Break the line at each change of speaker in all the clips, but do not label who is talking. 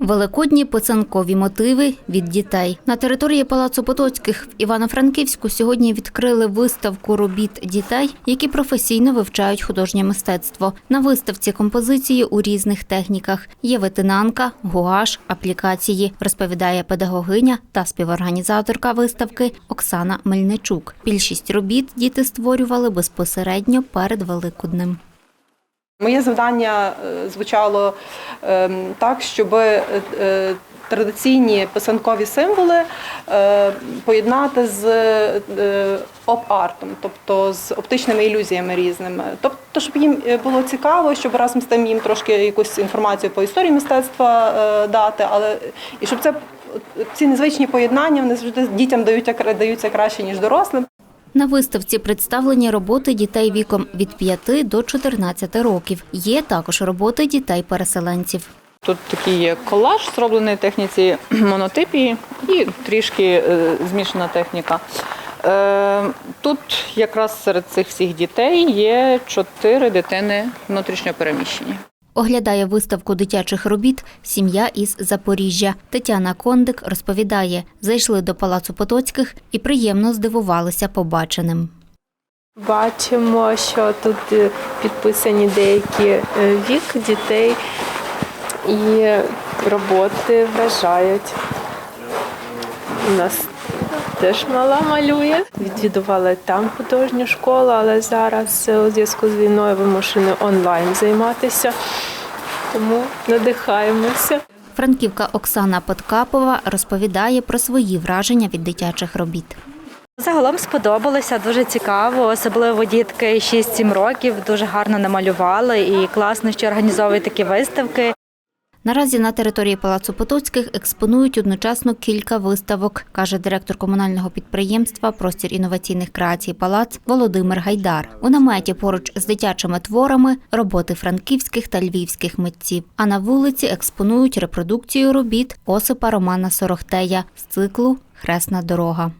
Великодні писанкові мотиви від дітей на території Палацу Потоцьких в Івано-Франківську сьогодні відкрили виставку робіт дітей, які професійно вивчають художнє мистецтво. На виставці композиції у різних техніках є ветенанка, гуаш, аплікації, розповідає педагогиня та співорганізаторка виставки Оксана Мельничук. Більшість робіт діти створювали безпосередньо перед Великоднем.
Моє завдання е, звучало ем, так, щоб е, е, традиційні писанкові символи поєднати з оп-артом, тобто з оптичними ілюзіями різними. Тобто, щоб їм було цікаво, щоб разом з тим їм трошки якусь інформацію по історії мистецтва дати, але і щоб це ці незвичні поєднання вони завжди дітям дають даються краще ніж дорослим.
На виставці представлені роботи дітей віком від 5 до 14 років. Є також роботи дітей-переселенців.
Тут такий є колаж, зроблений в техніці монотипії і трішки е, змішана техніка. Е, Тут якраз серед цих всіх дітей є чотири дитини внутрішньо переміщені.
Оглядає виставку дитячих робіт сім'я із Запоріжжя. Тетяна Кондик розповідає, зайшли до Палацу Потоцьких і приємно здивувалися побаченим.
Бачимо, що тут е, підписані деякі е, вік дітей і роботи вражають. У нас теж мала малює. Відвідувала там художню школу, але зараз е, у зв'язку з війною вимушені онлайн займатися, тому надихаємося.
Франківка Оксана Подкапова розповідає про свої враження від дитячих робіт.
Загалом сподобалося, дуже цікаво, особливо дітки 6-7 років дуже гарно намалювали і класно, що організовують такі виставки.
Наразі на території Палацу Потоцьких експонують одночасно кілька виставок, каже директор комунального підприємства Простір інноваційних креацій Палац Володимир Гайдар. У наметі поруч з дитячими творами роботи франківських та львівських митців. А на вулиці експонують репродукцію робіт Осипа Романа Сорохтея з циклу Хресна дорога.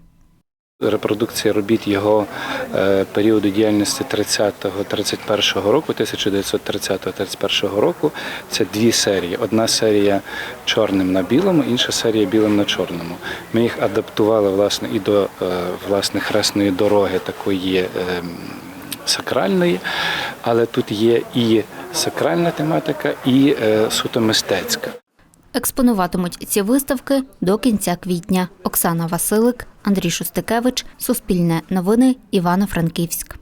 Репродукція робіт його е, періоду діяльності 30-31 року, 1930-31 року. Це дві серії. Одна серія чорним на білому, інша серія білим на чорному. Ми їх адаптували власне і до е, власне хресної дороги, такої е, сакральної, але тут є і сакральна тематика, і суто мистецька.
Експонуватимуть ці виставки до кінця квітня. Оксана Василик, Андрій Шустикевич, Суспільне новини, Івано-Франківськ.